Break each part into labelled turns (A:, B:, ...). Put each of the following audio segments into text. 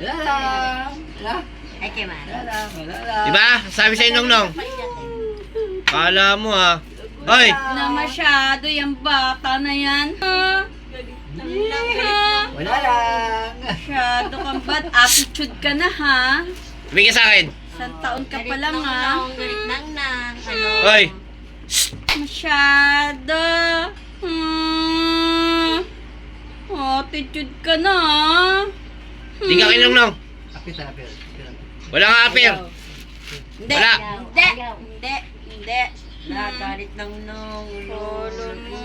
A: Wala lang. Wala.
B: Ay, kay Mara.
A: Wala lang. Wala lang.
C: Di ba? Sabi sa'yo nung. Kala mo ha. Hoy!
D: Na masyado yung bata na yan. Ha?
A: Wala lang.
D: Masyado kang bad attitude ka na ha.
C: Bigyan sa akin.
D: Isang taon ka pa lang ha.
B: galit nang nang. Ano?
C: Hoy!
D: Masyado. Attitude ka na ha.
C: Di ka kinong nung.
A: Apit na, apit.
C: Wala nga apir.
D: Hindi.
C: Wala.
D: Hindi. Hindi. Hindi.
B: Nagalit nang nang.
D: Lolo mo.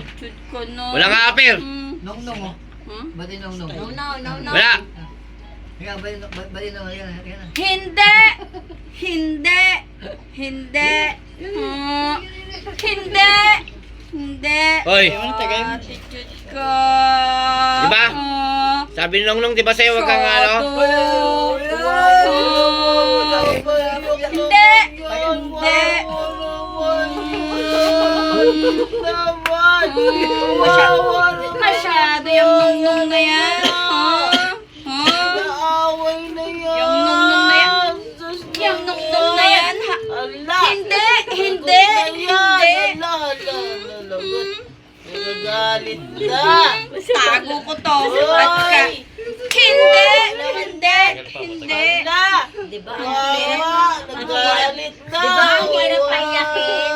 D: Attitude ka na.
C: Wala nga apir.
D: Hmm.
A: Nong nong oh.
D: Hmm?
A: Bati nong nong.
B: No, no, no, no.
C: Wala.
A: Kaya nong bati nong.
D: Hindi! Hindi! Hindi! Hmm. Hindi! Hindi!
C: Hoy!
D: Attitude ka!
C: Diba?
D: Ah.
C: Sabi nung nung, di ba sa'yo wag kang ano?
D: Hindi! Hindi! Masyado, masyado yung nung-nung na yan. Ha? Ha? Yung nung-nung na yan. Yung nung-nung na yan. Ha? Hindi! Hindi! Hindi!
B: Na.
D: Tago ko to. Ba't ka? Hindi! Hindi! Hindi!
B: Di ba?
E: Nagalit na.
B: Di ba ang hirap payakin?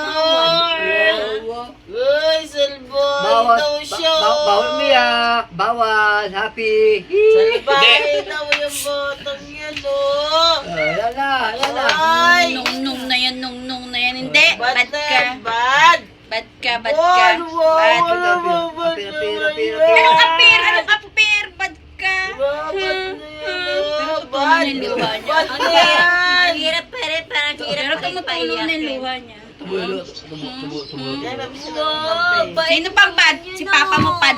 E: Uy, salbon
A: Bawal.
E: daw
A: ba-
E: siya.
A: ba- Bawal umiyak. Bawal. Happy.
E: Salbay daw yung botong yan, oh.
A: Wala na. Wala na.
E: Ay,
D: Nung-nung na yan, nung-nung na yan. Hindi!
E: bad
D: Bad
E: na
D: ka!
E: yan, bad.
D: Bad ka, bad ka.
E: Wow, wow,
D: Bad.
E: wow, wow, bad
A: Apir, apir, apir,
D: apir? Anong apir? Bad ka?
E: Bad na yan,
D: Pero tulo
E: Bad.
D: na yung luha niya.
E: Bad
B: Ang hirap.
E: yan.
B: Ang hirap pa rin. Parang hirap
D: Pero
B: pa
D: tumutulo na yung luha niya.
A: Tumulo. Tumu- tumu- tumu-
E: Yan ang
B: Oh, bait
D: Sino pang bad? Si papa mo bad.